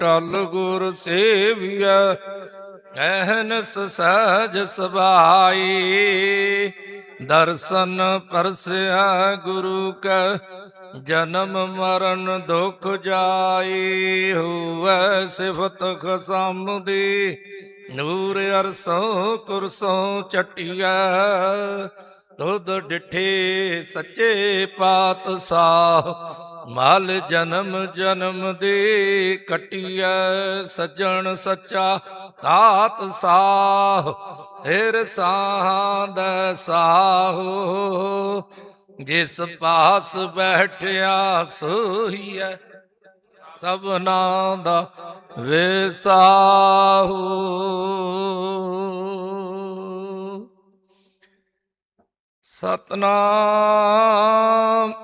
ਟਲ ਗੁਰ ਸੇਵੀਐ, ਐਹਨਸ ਸਹਜ ਸੁਭਾਈ। ਦਰਸ਼ਨ ਪਰਸਿਆ ਗੁਰੂ ਕੈ, ਜਨਮ ਮਰਨ ਦੁਖ ਜਾਈ। ਹੋਵੈ ਸਿਫਤ ਖਸਮ ਦੀ ਨੂਰ ਅਰਸੋਂ ਕੁਰਸੋਂ ਚਟਿਆ ਦੁੱਧ ਡਿਠੇ ਸੱਚੇ ਪਾਤਸ਼ਾਹ ਮਲ ਜਨਮ ਜਨਮ ਦੇ ਕਟਿਐ ਸੱਜਣ ਸੱਚਾ ਤਾਤ ਸਾਹ ਹਿਰ ਦਾ ਸਾਹੋ। ਜਿਸ ਪਾਸ ਬੈਠਿਆ ਸੋਹੀਐ ਸਭਨਾ ਦਾ ਵਿਸਾਹੂ। ਸਤਨਾਮ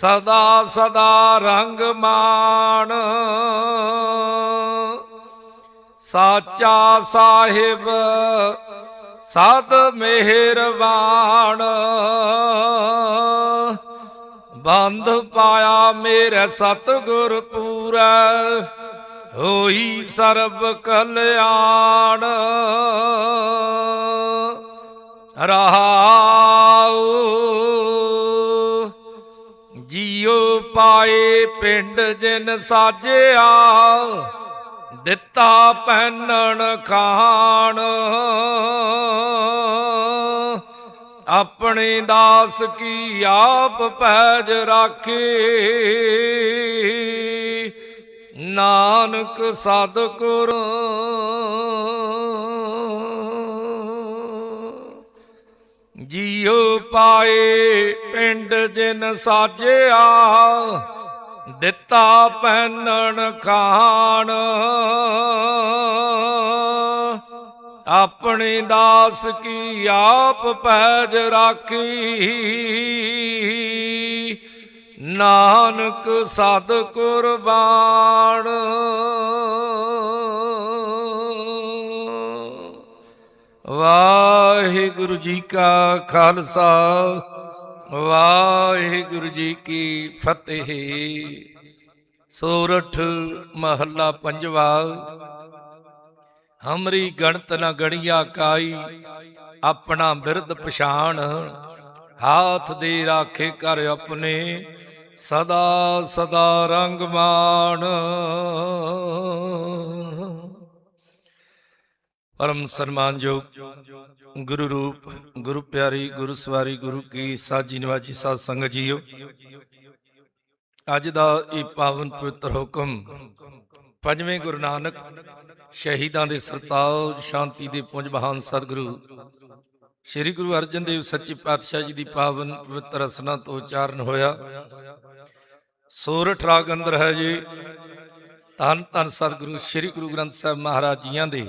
ਸਦਾ ਸਦਾ ਰੰਗ ਮਾਣ। ਸਾਚਾ ਸਾਹਿਬ, ਸਦ ਮਿਹਰਬਾਨ। ਬੰਦ ਪਾਇਆ ਮੇਰੇ ਸਤਿਗੁਰ ਪੂਰਾ, ਹੋਈ ਸਰਬ ਕਲਿਆਣ। ਰਹਾਉ। ਪਾਏ ਪਿੰਡ ਜਿਨ ਸਾਜਿਆ, ਦਿੱਤਾ ਪਹਿਨਣ ਖਾਣ। ਆਪਣੇ ਦਾਸ ਕੀ ਆਪ ਪੈਜ ਰਾਖੇ। ਨਾਨਕ ਸਤਿਗੁਰ ਜੀਉ ਪਾਏ ਪਿੰਡ ਜਿਨ ਸਾਜਿਆ, ਦਿੱਤਾ ਪਹਿਨਣ ਖਾਣ। ਆਪਣੇ ਦਾਸ ਕੀ ਆਪ ਪੈਜ ਰਾਖੀ। ਨਾਨਕ ਸਦ ਕੁਰਬਾਨ। ਵਾਹਿਗੁਰੂ ਜੀ ਕਾ ਖਾਲਸਾ, ਵਾਹਿਗੁਰੂ ਜੀ ਕੀ ਫਤਿਹ। ਸੋਰਠ ਮਹੱਲਾ ਪੰਜਵਾ, ਹਮਰੀ ਗਣਤ ਨ ਗਣਿਆ ਕਾਈ, ਆਪਣਾ ਬਿਰਦ ਪਛਾਣ। ਹਾਥ ਦੇ ਰਾਖੇ ਕਰ ਆਪਣੇ, ਸਦਾ ਸਦਾ ਰੰਗ ਮਾਣ ਪਰਮ ਸਨਮਾਨਯੋਗ ਗੁਰੂ ਰੂਪ, ਗੁਰੂ ਪਿਆਰੀ, ਗੁਰੂ ਸਵਾਰੀ, ਗੁਰੂ ਕੀ ਸਾਜੀ ਨਿਵਾਜੀ ਸਾਧ ਸੰਗਤ ਜੀਓ। ਅੱਜ ਦਾ ਇਹ ਪਾਵਨ ਪਵਿੱਤਰ ਹੁਕਮ ਪੰਜਵੇਂ ਗੁਰੂ ਨਾਨਕ ਸ਼ਹੀਦਾਂ ਦੇ ਸਰਤਾਜ ਸ਼ਾਂਤੀ ਦੇ ਪੁੰਜ ਮਹਾਨ ਸਤਿਗੁਰੂ, ਸ੍ਰੀ ਗੁਰੂ ਅਰਜਨ ਦੇਵ ਸੱਚੇ ਪਾਤਸ਼ਾਹ ਜੀ ਦੀ ਪਾਵਨ ਪਵਿੱਤਰ ਰਸਨਾ ਤੋਂ ਉਚਾਰਨ ਹੋਇਆ। ਸੋਰਠ ਰਾਗ ਅੰਦਰ ਹੈ ਜੀ। ਧੰਨ ਧੰਨ ਸਤਿਗੁਰੂ, ਸ੍ਰੀ ਗੁਰੂ ਗ੍ਰੰਥ ਸਾਹਿਬ ਮਹਾਰਾਜ ਜੀਆਂ ਦੇ